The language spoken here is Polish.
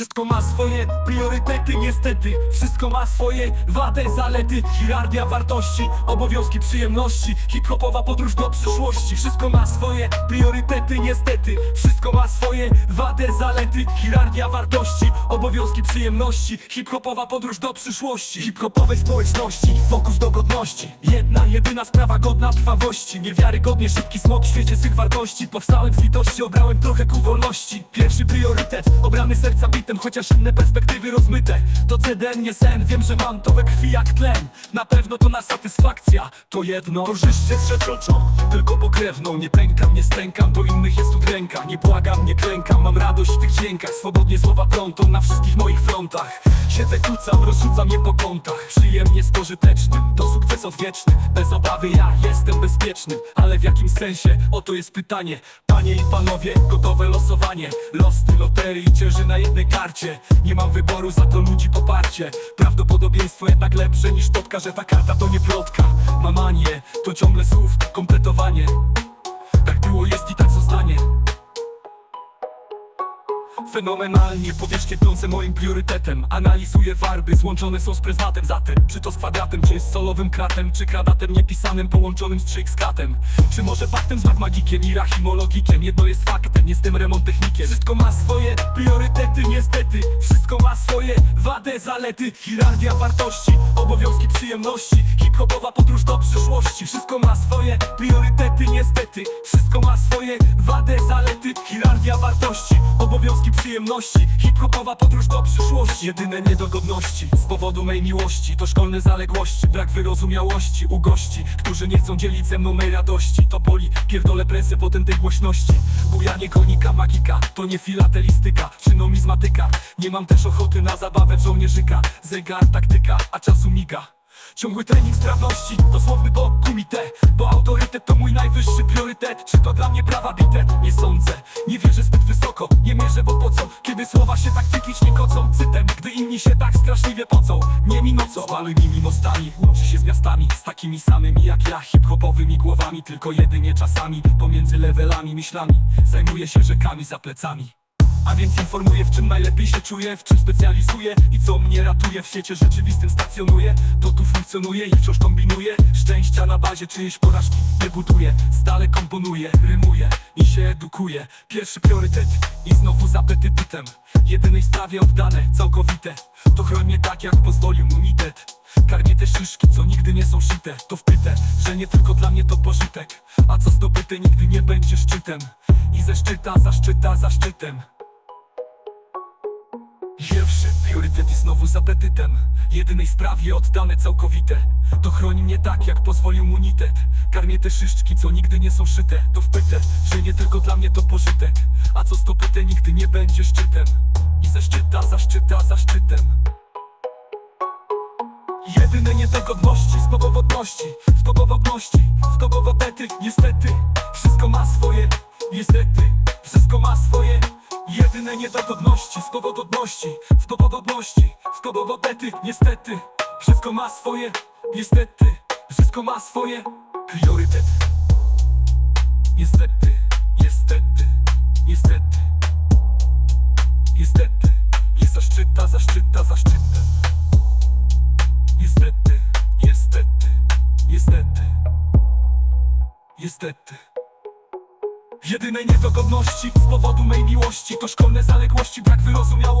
Wszystko ma swoje priorytety, niestety. Wszystko ma swoje wady, zalety. Hierarchia wartości, obowiązki, przyjemności. Hip-hopowa podróż do przyszłości. Wszystko ma swoje priorytety, niestety. Wszystko ma swoje wady, zalety. Hierarchia wartości, obowiązki, przyjemności. Hip-hopowa podróż do przyszłości. Hip-hopowej społeczności, fokus do godności. Jedna, jedyna sprawa godna trwałości. Niewiarygodnie szybki smok w świecie swych wartości. Powstałem z litości, obrałem trochę ku wolności. Pierwszy priorytet, obrany serca bitem Chociaż inne perspektywy rozmyte. To CD, nie sen, wiem, że mam to we krwi jak tlen. Na pewno to na satysfakcja, to jedno. Korzyście z rzecz oczą, tylko pokrewną. Nie pękam, nie stękam, do innych jest udręka Nie błagam, nie klękam, mam radość w tych dźwiękach. Swobodnie słowa plątą na wszystkich moich frontach. Siedzę, kucam, rozrzucam je po kątach. Przyjemnie z pożytecznym, to sukces odwieczny. Bez obawy ja jestem bezpieczny. Ale w jakim sensie? Oto jest pytanie. Panie i panowie, gotowe losowanie. Losy loterii cięży na jednej Nie mam wyboru, za to ludzi poparcie. Prawdopodobieństwo jednak lepsze niż plotka Że ta karta to nie plotka. Mamanie, to ciągle słów, kompletowanie. Tak było, jest i tak zostanie Fenomenalnie powierzchnie plące moim priorytetem. Analizuję farby, złączone są z pryzmatem. Zatem, czy to z kwadratem, czy z solowym kratem Czy kradatem niepisanym, połączonym z trzyskatem Czy może paktem z matmagikiem i rachimologikiem? Jedno jest faktem, jestem remontechnikiem Wszystko ma swoje priorytety, niestety wady, zalety Hierarchia wartości, obowiązki, przyjemności. Hip-hopowa podróż do przyszłości. Wszystko ma swoje priorytety, niestety. Wszystko ma swoje wady, zalety Hierarchia wartości, obowiązki, przyjemności. Hip-hopowa podróż do przyszłości. Jedyne niedogodności z powodu mej miłości To szkolne zaległości, brak wyrozumiałości U gości, którzy nie chcą dzielić ze mną mej radości. To boli, pierdolę presję potem tej głośności. Bujanie konika, magika, to nie filatelistyka Czy numizmatyka, nie mam też ochoty na zabawę w żołnierzyka Zegar, taktyka, a czasu miga. Ciągły trening sprawności, dosłowny po kumite Bo autorytet to mój najwyższy priorytet. Czy to dla mnie prawa bite? Nie sądzę, nie wierzę zbyt wysoko Nie mierzę, bo po co? Kiedy słowa się tak cyklicznie kocą Cytem, gdy inni się tak straszliwie pocą Nie mi nocą, małymi mostami Łączy się z miastami, z takimi samymi jak ja Hip-hopowymi głowami, tylko jedynie czasami Pomiędzy levelami, myślami. Zajmuję się rzekami za plecami a więc informuję w czym najlepiej się czuję W czym specjalizuję i co mnie ratuje. W świecie rzeczywistym stacjonuję To tu funkcjonuje i wciąż kombinuję. Szczęścia na bazie czyjejś porażki nie buduję Stale komponuję, rymuję i się edukuję Pierwszy priorytet i znowu z apetytem Jedynej sprawie oddane, całkowite. To chroń mnie tak jak pozwolił immunitet. Karmię te szyszki, co nigdy nie są szyte. To wpytę, że nie tylko dla mnie to pożytek. A co zdobyte nigdy nie będzie szczytem. I ze szczyta, za szczyta, za szczytem znowu z apetytem Jedynej sprawie oddane całkowite. To chroni mnie tak jak pozwolił immunitet. Karmię te szyszczki co nigdy nie są szyte. To wpytę, że nie tylko dla mnie to pożytek A co zdobyte nigdy nie będzie szczytem. I ze szczyta, za szczyta, za szczytem. Jedyne niedogodności z powodności Z powodności, z powodety Niestety, wszystko ma swoje Niestety, wszystko ma swoje Jedyne niedogodności z powodności Z powodności, z powodety Niestety, wszystko ma swoje Niestety, wszystko ma swoje Priorytet. Niestety, niestety, niestety. Niestety, jest zaszczyta, zaszczyta, zaszczytem Niestety, niestety, niestety, niestety. Jedyne niedogodności z powodu mej miłości to szkolne zaległości, brak wyrozumiałości.